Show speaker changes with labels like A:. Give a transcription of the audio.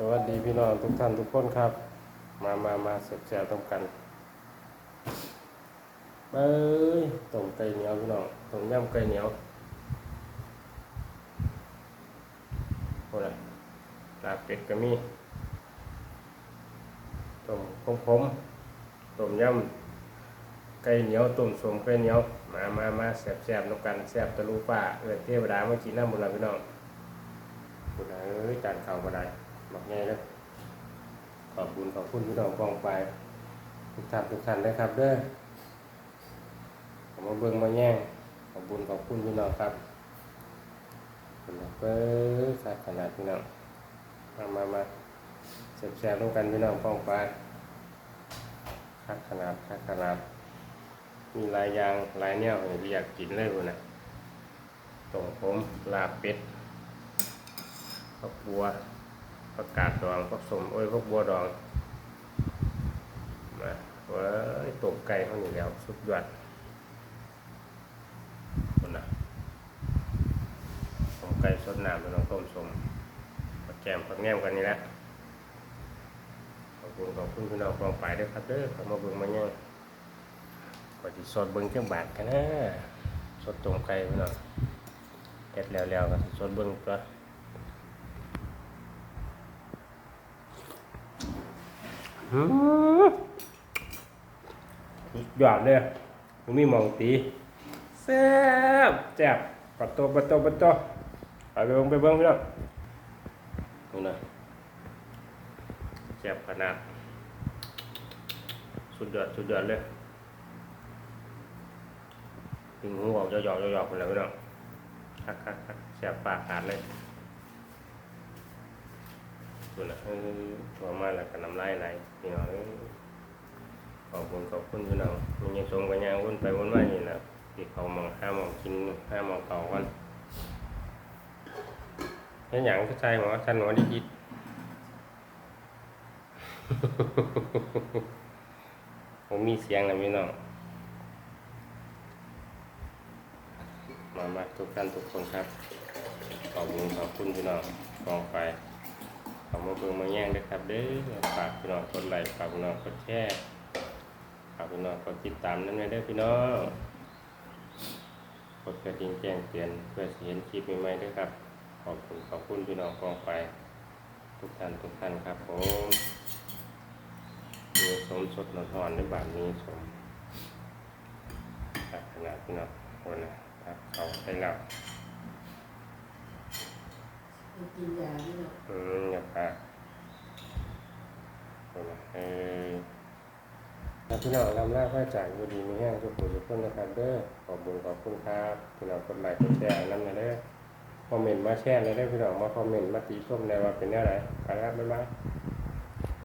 A: สวัสดีพี่น้องทุกท่านทุกคนครับ มามามาเสร็จแซ่บต้องกันเอ้ยต้มไก่เหนียวพี่น้องต้มยำไก่เหนียวโอ้ยลาบเป็ดก็มีต้มขมขมต้มยำไก่เหนียวต้มสมไก่เหนียวมามามาแซ่บแซ่บต้องกันแซ่บตะลุฟ้าเออเทวดาเมากินน้ำบุญเราพี่น้องบุญเอ้ยจานข้าวมาได้ บอกไงเด้อขอบคุณขอบคุณพี่น้องกองไปทุกท่านทุกท่านนะครับเด้อผมมาเบิ่งมาแย่งขอบคุณขอบคุณพี่น้องครับคุณเปิ้ลสักขนาดพี่น้องมามามาเสียบแซ่บร่วมกันพี่น้องกองไปคักขนาดคักขนาดมีหลายอย่างหลายแนวที่อยากกินเลยคนนะต้มผมลาเป็ดข้าวบัว ผักกาดดองผักสมโอ้ยผักบัวดองมาว้ยต้มไก่เขานี่แล้ว สุดยอดคนน่ะต้มไก่สดน้ำเป็นน้องต้มสมผักแกมผักแง่มกันนี่แหละขอบคุณขอบคุณพี่น้องกองไปด้วยครับเด้อข้ามาเบิ่งมาเนี่ยกว่าที่สดเบิ่งเครื่องบาทกันนะสดต้มไก่พี่น้องเก็ดแล้วๆก็สิสดเบิ่งตัว อืมสุดยอดเลยผมมีมองตีแซ่บแซ่บปัดโตปัดโตปัดโตไปเบิ่งไปเบิ่งพี่น้องดูนะแซ่บขนาด สุดยอดสุดยอดเลยถึงหูออกจะหยอกจะหยอกคนแล้วพี่น้องคักคักคักแซ่บปากขาดเลย ดูนะเอมาแล้วก็น้ำลายไหลพี่น้องขอบคุณขอบคุณพี่น้องมียังสมกันยังวนไปวนมานี่นะที่เขามองห้ามองกินห้ามองเก่ากันเห็นอย่างก็ใช่หมอท่านหมอได้ยิดผมมีเสียงนะพี่น้องมามาทุกท่านทุกคนครับ ขอบคุณขอบคุณพี่น้องกองไฟ ขอมาเบิ่งมาแย่งด้วยครับเด้อฝากพี่น้องกดไลค์ฝากพี่น้องกดแชร์ฝากพี่น้องกดติดตามนั่นไงเด้อพี่น้องกดกระดิ่งแจ้งเตือนเพื่อเห็นคลิปใหม่ๆด้วยครับ ขอบคุณขอบคุณพี่น้องกองไฟทุกท่านทุกท่านครับผมมีสมสดนอนในบาทนี้สมขนาดพี่น้องคนนะครับเขาได้แล้ว
B: กินยาไม่หรอก
A: อืมอย่าพลาดเอาล่ะเออพี่น้องลำลาพระจากอยู่ดีมีแห้งทุกผู้ทุกคนนะครับเด้อขอบคุณขอบคุณครับพี่น้องกดไลค์กดแชร์นั่นนะเด้อคอมเมนต์มาแชร์เลยเด้อพี่น้องมาคอมเมนต์มาตีส้มในว่าเป็นแนวไหนไปครับบ๊ายบาย